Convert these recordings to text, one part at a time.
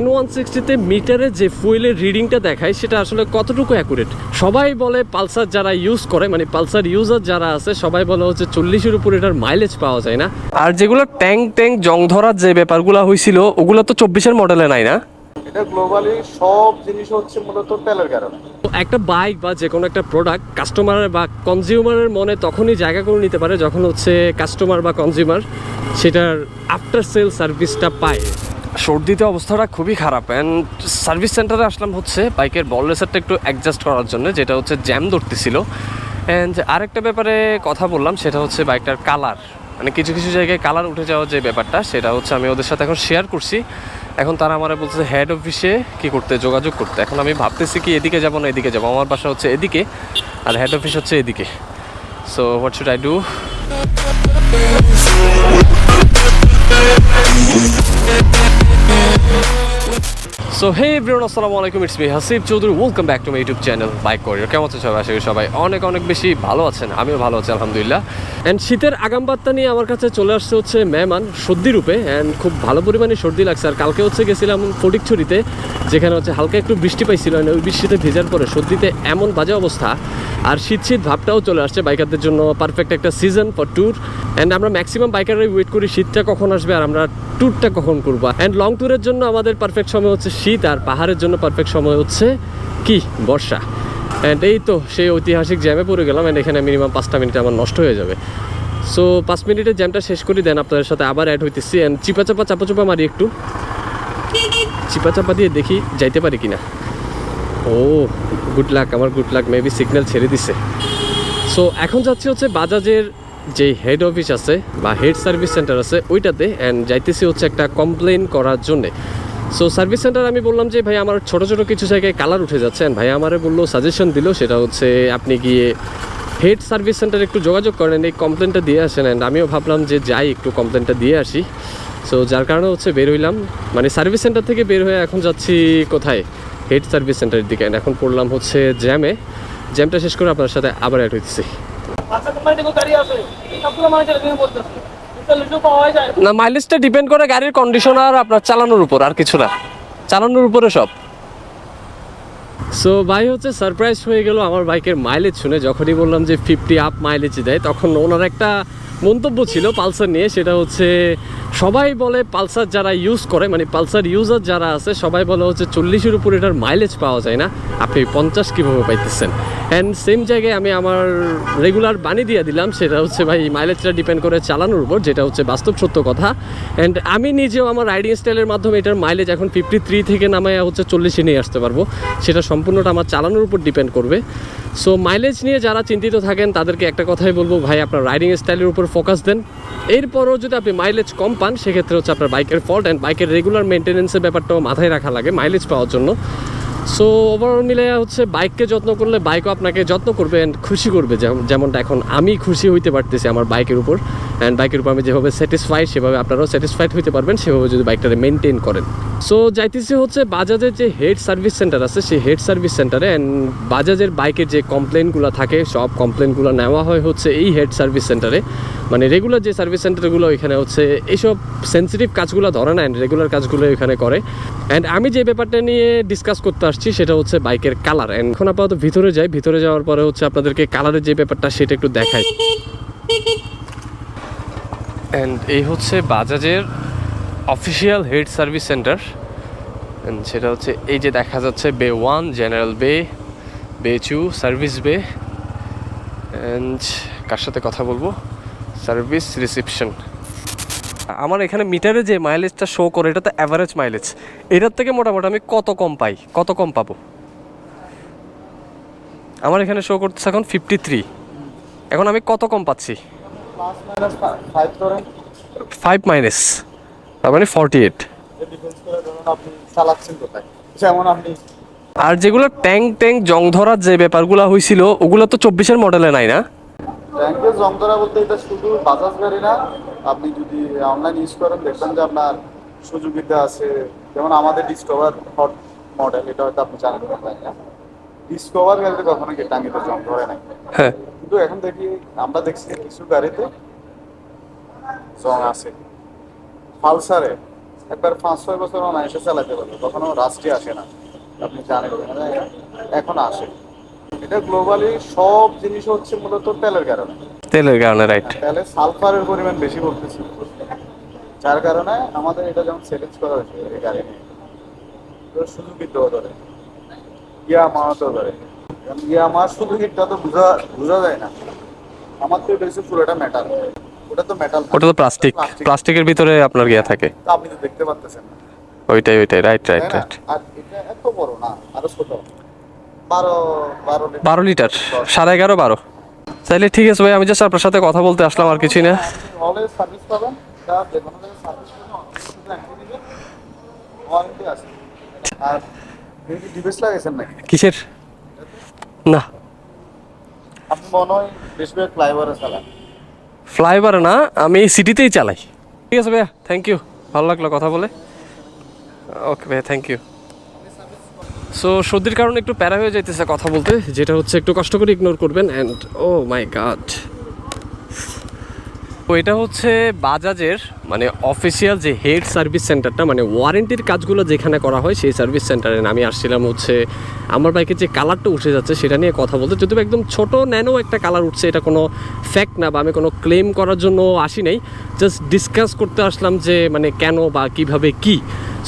N one সিক্সটিতে মিটারে যে ফুয়েলের রিডিংটা দেখায় সেটা আসলে কতটুকু অ্যাকুরেট সবাই বলে পালসার যারা ইউজ করে মানে পালসার ইউজার যারা আছে সবাই বলে হচ্ছে চল্লিশের উপর এটার মাইলেজ পাওয়া যায় না। আর যেগুলো ট্যাঙ্ক ট্যাঙ্ক জং ধরার যে ব্যাপারগুলো হয়েছিল ওগুলো তো চব্বিশের মডেলে নাই না? এটা গ্লোবালি সব জিনিস হচ্ছে মূলত তেলের কারণে। একটা বাইক বা যে কোনো একটা প্রোডাক্ট কাস্টমারের বা কনজিউমারের মনে তখনই জায়গা করে নিতে পারে যখন হচ্ছে কাস্টমার বা কনজিউমার সেটার আফটার সেল সার্ভিসটা পায়। সর্দিতে অবস্থাটা খুবই খারাপ অ্যান্ড সার্ভিস সেন্টারে আসলাম হচ্ছে বাইকের বল রেসারটা একটু অ্যাডজাস্ট করার জন্য, যেটা হচ্ছে জ্যাম ধরতেছিল। অ্যান্ড আরেকটা ব্যাপারে কথা বললাম, সেটা হচ্ছে বাইকটার কালার মানে কিছু কিছু জায়গায় কালার উঠে যাওয়ার যে ব্যাপারটা, সেটা হচ্ছে আমি ওদের সাথে এখন শেয়ার করছি। এখন তারা আমার বলছে হেড অফিসে কি করতে, যোগাযোগ করতে? এখন আমি ভাবতেছি কি এদিকে যাব না এদিকে যাব, আমার বাসা হচ্ছে এদিকে, আর হেড অফিস হচ্ছে এদিকে। So what should I do We. So hey everyone আসসালামু আলাইকুম it's me Hasib Chowdhury welcome back to my YouTube channel bike carrier কেমন আছেন সবাই? আশা করি সবাই অনেক অনেক বেশি ভালো আছেন। আমিও ভালো আছি, আলহামদুলিল্লাহ। অ্যান্ড শীতের আগাম বার্তা নিয়ে আমার কাছে চলে আসছে হচ্ছে মেহমান সর্দি রূপে। অ্যান্ড খুব ভালো পরিমাণে সর্দি লাগছে। আর কালকে হচ্ছে গেছিলাম ফটিকছড়িতে, যেখানে হচ্ছে হালকা একটু বৃষ্টি পাইছিল। ওই বৃষ্টিতে ভেজার পরে সর্দিতে এমন বাজে অবস্থা। আর শীত শীত ভাবটাও চলে আসছে বাইকারদের জন্য। পারফেক্ট একটা সিজন ফর ট্যুর অ্যান্ড আমরা ম্যাক্সিমাম বাইকাররাই ওয়েট করি শীতটা কখন আসবে আর আমরা ট্যুরটা কখন করব। অ্যান্ড লং ট্যুরের জন্য আমাদের পারফেক্ট সময় হচ্ছে শীত আর পাহাড়ের জন্য পারফেক্ট সময় হচ্ছে কি? বর্ষা। অ্যান্ড এই তো, সেই ঐতিহাসিক জ্যামে পড়ে গেলাম অ্যান্ড এখানে মিনিমাম পাঁচটা মিনিট আমার নষ্ট হয়ে যাবে। সো পাঁচ মিনিটের জ্যামটা শেষ করে দেন, আপনাদের সাথে আবার অ্যাড হইতেছি। অ্যান্ড চিপা চাপা চাপা চাপা মারি একটু। চিপা চাপা দিয়ে দেখি যাইতে পারি কিনা। ও গুড লাক আমার গুড লাক মেবি সিগন্যাল ছেড়ে দিছে। সো এখন যাচ্ছি হচ্ছে বাজাজের যে হেড অফিস আছে বা হেড সার্ভিস সেন্টার আছে, ওইটাতে। অ্যান্ড যাইতেছি হচ্ছে একটা কমপ্লেন করার জন্যে। সো সার্ভিস সেন্টার আমি বললাম যে, ভাই, আমার ছোটো ছোটো কিছু জায়গায় কালার উঠে যাচ্ছে। ভাই আমারে বলল সাজেশন দিল, সেটা হচ্ছে আপনি গিয়ে হেড সার্ভিস সেন্টার একটু যোগাযোগ করেন, এই কমপ্লেনটা দিয়ে আসেন। অ্যান্ড আমিও ভাবলাম যে, যাই, একটু কমপ্লেনটা দিয়ে আসি। সো যার কারণে হচ্ছে বের হইলাম। মানে সার্ভিস সেন্টার থেকে বের হয়ে এখন যাচ্ছি কোথায়? হেড সার্ভিস সেন্টারের দিকে। এখন পড়লাম হচ্ছে জ্যামে জ্যামটা শেষ করে আপনার সাথে আবার অ্যাড হইতেছি। আচ্ছা না মাইলেজটা ডিপেন্ড করে গাড়ির কন্ডিশন আর আপনার চালানোর উপর, আর কিছু না। চালানোর উপরে সব। সো ভাই হচ্ছে সারপ্রাইজ হয়ে গেল আমার বাইকের মাইলেজ শুনে। যখনই বললাম যে ফিফটি আপ মাইলেজ দেয়, তখন ওনার একটা মন্তব্য ছিল পালসার নিয়ে, সেটা হচ্ছে সবাই বলে পালসার যারা ইউজ করে মানে পালসার ইউজার যারা আছে, সবাই বলে হচ্ছে চল্লিশের উপর এটার মাইলেজ পাওয়া যায় না। আপনি পঞ্চাশ কীভাবে পাইতেছেন? অ্যান্ড সেম জায়গায় আমি আমার রেগুলার বানি দিয়ে দিলাম, সেটা হচ্ছে ভাই মাইলেজটা ডিপেন্ড করে চালানোর উপর, যেটা হচ্ছে বাস্তব সত্য কথা। অ্যান্ড আমি নিজেও আমার রাইডিং স্টাইলের মাধ্যমে এটার মাইলেজ এখন ফিফটি থ্রি থেকে নামায় হচ্ছে চল্লিশে নিয়ে আসতে পারব। সেটা সম্পূর্ণটা আমার চালানোর উপর ডিপেন্ড করবে। সো মাইলেজ নিয়ে যারা চিন্তিত থাকেন, তাদেরকে একটা কথাই বলব, ভাই, আপনার রাইডিং স্টাইলের উপর ফোকাস দেন। এরপরও যদি আপনি মাইলেজ কম পান, সেক্ষেত্রে হচ্ছে আপনার বাইকের ফল্ট অ্যান্ড বাইকের রেগুলার মেনটেনেন্সের ব্যাপারটাও মাথায় রাখা লাগে মাইলেজ পাওয়ার জন্য। সো ওভারঅল মিলে হচ্ছে বাইককে যত্ন করলে বাইকও আপনাকে যত্ন করবে অ্যান্ড খুশি করবে যেমনটা এখন আমি খুশি হইতে পারতেছি আমার বাইকের উপর অ্যান্ড বাইকের উপর আমি যেভাবে স্যাটিসফাইড সেভাবে আপনারাও স্যাটিসফাইড হইতে পারবেন, সেভাবে যদি বাইকটাকে মেনটেন করেন। সো যাইতেছি হচ্ছে বাজাজের যে হেড সার্ভিস সেন্টার আছে, সেই হেড সার্ভিস সেন্টারে অ্যান্ড বাজাজের বাইকের যে কমপ্লেনগুলো থাকে, সব কমপ্লেনগুলো নেওয়া হয় হচ্ছে এই হেড সার্ভিস সেন্টারে মানে রেগুলার যে সার্ভিস সেন্টারগুলো এখানে হচ্ছে এইসব সেন্সিটিভ কাজগুলো ধরে না অ্যান্ড রেগুলার কাজগুলো এখানে করে। অ্যান্ড আমি যে ব্যাপারটা নিয়ে ডিসকাস করতে আসছি সেটা হচ্ছে বাইকের কালার অ্যান্ড এখন আপাতত ভিতরে যাই, ভিতরে যাওয়ার পরে হচ্ছে আপনাদেরকে কালারের যে ব্যাপারটা, সেটা একটু দেখাই। অ্যান্ড এই হচ্ছে বাজাজের official head service centre and সেটা হচ্ছে, এই যে দেখা যাচ্ছে বে one general bay bay two service bay and কার সাথে কথা বলব? সার্ভিস রিসিপশন আমার এখানে মিটারে যে মাইলেজটা শো করে, এটা তো অ্যাভারেজ মাইলেজ এটার থেকে মোটামুটি আমি কত কম পাই? কত কম পাবো? আমার এখানে শো করতেছে এখন ফিফটি থ্রি এখন আমি কত কম পাচ্ছি? ফাইভ মাইনাস তার মানে ফর্টি এইট আর যেগুলো ট্যাঙ্ক ট্যাঙ্ক জং ধরার যে ব্যাপারগুলো হয়েছিল ওগুলো তো চব্বিশের মডেলে নাই না? ব্যাংকে জং ধরা বলতে এটা শুধু বাজাজ গাড়ি না আপনি যদি অনলাইন ইউজ করেন দেখবেন যে আপনার সুযোগিতা আছে। যেমন আমাদের ডিসকভার হট মডেল এটা হয়তো আপনি জানেন না ডিসকভার গাড়িতে কখনো কি টাঙ্গিতে জং ধরে নাই? হ্যাঁ। কিন্তু এখন দেখি আমরা দেখছি কিছু গাড়িতে জং আছে। পালসারে একবার পাঁচ ছয় বছর অনায়াসে চালাতে পারবে কখনো রাষ্ট্রে আসে না। আপনি জানেন এখন আসে। এটা গ্লোবালি সব জিনিস হচ্ছে মূলত তেলের কারণে। তেলের কারণে রাইট তেলে সালফারের পরিমাণ বেশি পড়তেছে যার কারণে আমাদের এটা যেমন সেটিংস করা হয়েছে এই গাড়ি নিয়ে তো শুধু বিদ্রোহ ধরে। ইয়ামা তো ধরে। ইয়ামা শুধু হিটটা তো বোঝা বোঝা যায় না। আমার তো এটা হচ্ছে পুরোটা মেটাল ওটা তো মেটাল ওটা তো প্লাস্টিক প্লাস্টিকের ভিতরে আপনার গিয়া থাকে। আপনি তো দেখতে পাচ্ছেন না। ওইটাই ওইটাই রাইট রাইট রাইট আর এটা এত বড় না আরও ছোট। বারো লিটার। সাড়ে এগারো বারো? তাইলে ঠিক আছে ভাই আমি জাস্ট আপনার সাথে কথা বলতে আসলাম আর কিছুই না। কিসের? না। ফ্লাইওভার না আমি সিটিতেই চালাই। ঠিক আছে ভাইয়া থ্যাংক ইউ ভালো লাগল কথা বলে। ওকে ভাইয়া থ্যাংক ইউ সো সর্দির কারণে একটু প্যারা হয়ে যাইতেছে কথা বলতে, যেটা হচ্ছে একটু কষ্ট করে ইগনোর করবেন অ্যান্ড ও মাই গাড তো এটা হচ্ছে বাজাজের মানে অফিসিয়াল যে হেড সার্ভিস সেন্টারটা মানে ওয়ারেন্টির কাজগুলো যেখানে করা হয় সেই সার্ভিস সেন্টারে আমি আসছিলাম হচ্ছে, আমার বাইকের যে কালারটা উঠে যাচ্ছে সেটা নিয়ে কথা বলতে, যদিও একদম ছোট ন্যানো একটা কালার উঠছে, এটা কোনো ফ্যাক্ট না বা আমি কোনো ক্লেম করার জন্য আসি নাই জাস্ট ডিসকাস করতে আসলাম যে মানে কেন বা কীভাবে কি।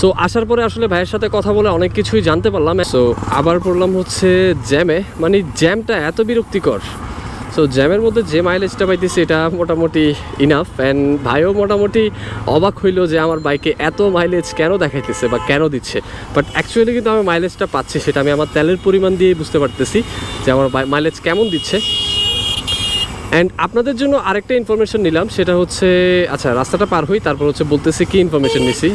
সো আসার পরে আসলে ভাইয়ের সাথে কথা বলে অনেক কিছুই জানতে পারলাম। সো আবার পড়লাম হচ্ছে জ্যামে। মানে জ্যামটা এত বিরক্তিকর। সো জ্যামের মধ্যে যে মাইলেজটা পাইতেছি, এটা মোটামুটি ইনাফ অ্যান্ড ভাইও মোটামুটি অবাক হইল যে আমার বাইকে এত মাইলেজ কেন দেখাইতেছে বা কেন দিচ্ছে। বাট অ্যাকচুয়ালি কিন্তু আমি মাইলেজটা পাচ্ছি, সেটা আমি আমার তেলের পরিমাণ দিয়ে বুঝতে পারতেছি যে আমার মাইলেজ কেমন দিচ্ছে। অ্যান্ড আপনাদের জন্য আরেকটা ইনফরমেশন নিলাম, সেটা হচ্ছে আচ্ছা রাস্তাটা পার হই, তারপর হচ্ছে বলতেছি কি ইনফরমেশন নিছি।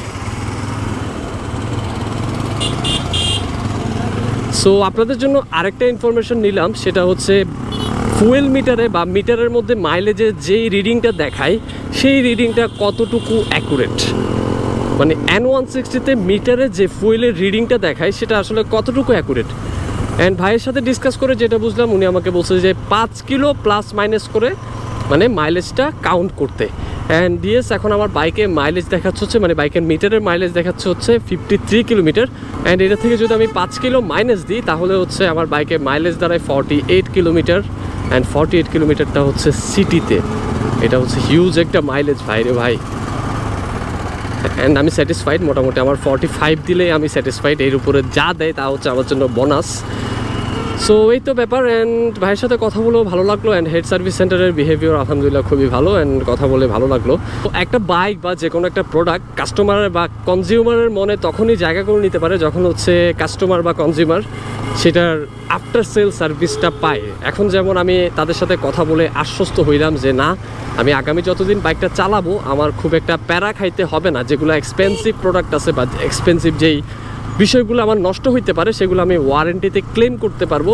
সো আপনাদের জন্য আরেকটা ইনফরমেশন নিলাম, সেটা হচ্ছে ফুয়েল মিটারে বা মিটারের মধ্যে মাইলেজের যেই রিডিংটা দেখায় সেই রিডিংটা কতটুকু অ্যাকুরেট মানে এন ওয়ান সিক্সটিতে মিটারে যে ফুয়েলের রিডিংটা দেখায় সেটা আসলে কতটুকু অ্যাকুরেট অ্যান্ড ভাইয়ের সাথে ডিসকাস করে যেটা বুঝলাম, উনি আমাকে বলছে যে পাঁচ কিলো প্লাস মাইনাস করে মানে মাইলেজটা কাউন্ট করতে। অ্যান্ড ডিএস এখন আমার বাইকে মাইলেজ দেখাচ্ছে হচ্ছে মানে বাইকের মিটারের মাইলেজ দেখাচ্ছে হচ্ছে ফিফটি থ্রি কিলোমিটার অ্যান্ড এটা থেকে যদি আমি পাঁচ কিলো মাইনাস দিই, তাহলে হচ্ছে আমার বাইকে মাইলেজ দাঁড়ায় forty eight kilometre and forty eight কিলোমিটারটা হচ্ছে সিটিতে এটা হচ্ছে হিউজ একটা মাইলেজ ভাই রে ভাই। অ্যান্ড আমি স্যাটিসফাইড মোটামুটি। আমার ফর্টি ফাইভ দিলেই আমি স্যাটিসফাইড এর উপরে যা দেয় তা হচ্ছে আমার জন্য বোনাস সো এই তো ব্যাপার অ্যান্ড ভাইয়ের সাথে কথা বলেও ভালো লাগল অ্যান্ড হেড সার্ভিস সেন্টারের বিহেভিয়ার আলহামদুলিল্লাহ খুবই ভালো অ্যান্ড কথা বলে ভালো লাগল। তো একটা বাইক বা যে কোনো একটা প্রোডাক্ট কাস্টমারের বা কনজিউমারের মনে তখনই জায়গা করে নিতে পারে যখন হচ্ছে কাস্টমার বা কনজিউমার সেটার আফটার সেল সার্ভিসটা পায়। এখন যেমন আমি তাদের সাথে কথা বলে আশ্বস্ত হইলাম যে না, আমি আগামী যতদিন বাইকটা চালাবো, আমার খুব একটা প্যারা খাইতে হবে না। যেগুলো এক্সপেন্সিভ প্রোডাক্ট আছে বা এক্সপেন্সিভ যেই বিষয়গুলো আমার নষ্ট হইতে পারে, সেগুলো আমি ওয়ারেন্টিতে ক্লেম করতে পারব।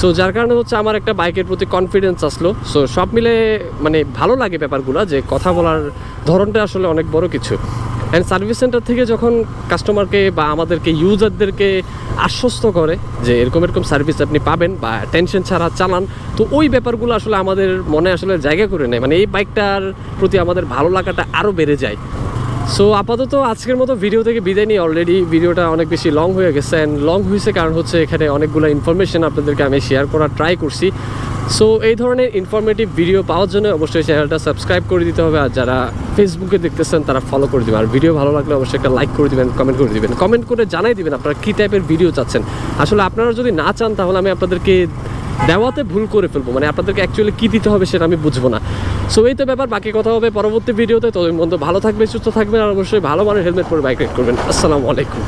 সো যার কারণে হচ্ছে আমার একটা বাইকের প্রতি কনফিডেন্স আসলো। সো সব মিলে মানে ভালো লাগে ব্যাপারগুলো, যে কথা বলার ধরনটা আসলে অনেক বড় কিছু। অ্যান্ড সার্ভিস সেন্টার থেকে যখন কাস্টমারকে বা আমাদেরকে ইউজারদেরকে আশ্বস্ত করে যে এরকম এরকম সার্ভিস আপনি পাবেন বা টেনশন ছাড়া চালান, তো ওই ব্যাপারগুলো আসলে আমাদের মনে আসলে জায়গা করে নেয়। মানে এই বাইকটার প্রতি আমাদের ভালো লাগাটা আরও বেড়ে যায়। সো আপাতত আজকের মতো ভিডিও থেকে বিদায় নিই অলরেডি ভিডিওটা অনেক বেশি লং হয়ে গেছে অ্যান্ড লং হয়েছে কারণ হচ্ছে এখানে অনেকগুলো ইনফরমেশন আপনাদেরকে আমি শেয়ার করার ট্রাই করছি। সো এই ধরনের ইনফরমেটিভ ভিডিও পাওয়ার জন্য অবশ্যই চ্যানেলটা সাবস্ক্রাইব করে দিতে হবে আর যারা ফেসবুকে দেখতেছেন, তারা ফলো করে দেবেন। আর ভিডিও ভালো লাগলে অবশ্যই একটা লাইক করে দিবেন কমেন্ট করে দিবেন। কমেন্ট করে জানাই দিবেন আপনারা কী টাইপের ভিডিও চাচ্ছেন। আসলে আপনারা যদি না চান, তাহলে আমি আপনাদেরকে দেওয়াতে ভুল করে ফেলব। মানে আপনাদেরকে অ্যাকচুয়ালি কী দিতে হবে সেটা আমি বুঝব না। সো এই তো ব্যাপার, বাকি কথা হবে পরবর্তী ভিডিওতে তো। মধ্যে ভালো থাকবে সুস্থ থাকবেন, আর অবশ্যই ভালো মানুষ হেলমেট পরে বাইক রাইড করবেন। আসসালামু আলাইকুম।